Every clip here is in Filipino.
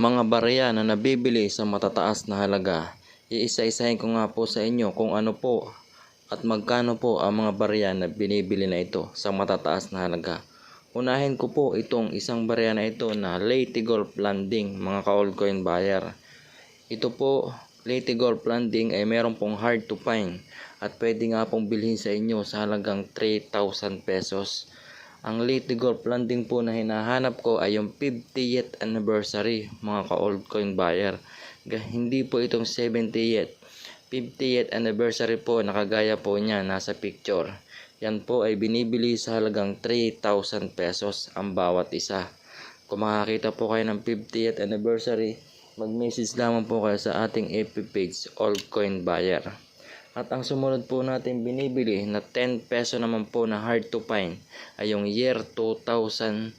Mga barya na nabibili sa matataas na halaga. Iisa-isahin ko nga po sa inyo kung ano po at magkano po ang mga barya na binibili na ito sa matataas na halaga. Unahin ko po itong isang barya na ito na Leyte Golf Landing mga ka-old coin buyer. Ito po, Leyte Golf Landing ay meron pong hard to find at pwede nga pong bilhin sa inyo sa halagang 3,000 pesos. Ang Leyte Golf Landing po na hinahanap ko ay yung 50th anniversary mga ka-old coin buyer. Hindi po itong 70th. 50th anniversary po nakagaya po niya nasa picture. Yan po ay binibili sa halagang 3,000 pesos ang bawat isa. Kung makakita po kayo ng 50th anniversary, mag-message lamang po kayo sa ating FB page, All Coin Buyer. At ang sumunod po natin binibili na 10 peso naman po na hard to find ay yung year 2007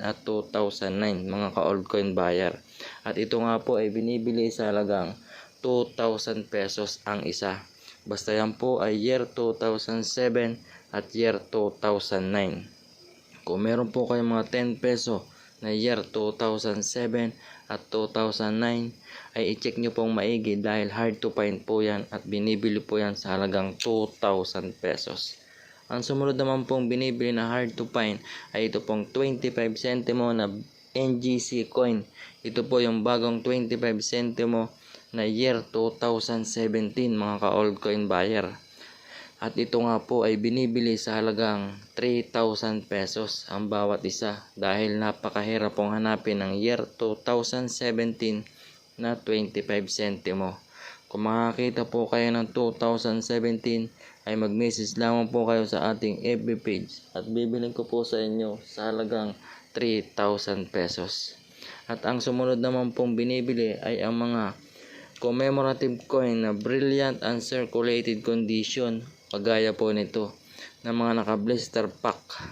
at 2009 mga ka-old coin buyer. At ito nga po ay binibili sa halagang 2,000 pesos ang isa. Basta yan po ay year 2007 at year 2009. Kung meron po kayong mga 10 peso na year 2007 at 2009 ay i-check nyo pong maigi dahil hard to find po yan at binibili po yan sa halagang 2,000 pesos. Ang sumunod naman pong binibili na hard to find ay ito pong 25 centimo na NGC coin. Ito po yung bagong 25 centimo na year 2017 mga ka-old coin buyer. At ito nga po ay binibili sa halagang 3,000 pesos ang bawat isa dahil napakahirap pong hanapin ng year 2017 na 25 centimo. Kung makakita po kayo ng 2017 ay mag-message lamang po kayo sa ating FB page at bibiling ko po sa inyo sa halagang 3,000 pesos. At ang sumunod naman pong binibili ay ang mga commemorative coin na brilliant and circulated condition Pagaya po nito na mga naka-blister pack.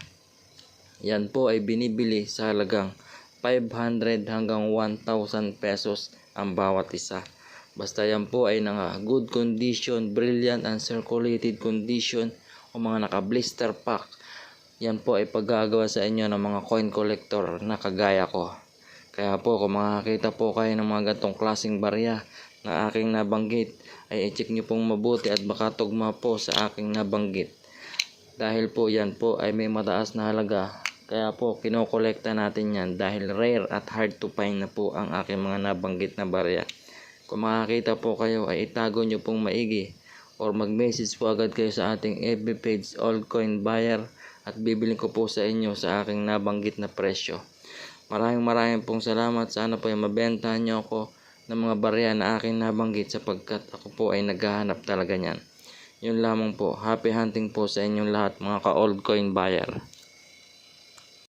Yan po ay binibili sa halagang 500 hanggang 1,000 pesos ang bawat isa. Basta yan po ay naka good condition, brilliant and circulated condition o mga naka-blister pack. Yan po ay paggagawa sa inyo ng mga coin collector na kagaya ko. Kaya po kung makakita po kayo ng mga gantong klaseng barya na aking nabanggit ay i-check nyo pong mabuti at baka tugma po sa aking nabanggit. Dahil po yan po ay may mataas na halaga. Kaya po kinokolekta natin yan dahil rare at hard to find na po ang aking mga nabanggit na barya. Kung makakita po kayo ay itago nyo pong maigi or mag-message po agad kayo sa ating FB page All Coin Buyer at bibili ko po sa inyo sa aking nabanggit na presyo. Maraming maraming pong salamat. Sana po ay mabentahan nyo ako ng mga barya na aking nabanggit sapagkat ako po ay naghahanap talaga niyan. Yun lamang po. Happy hunting po sa inyong lahat mga ka-old coin buyer.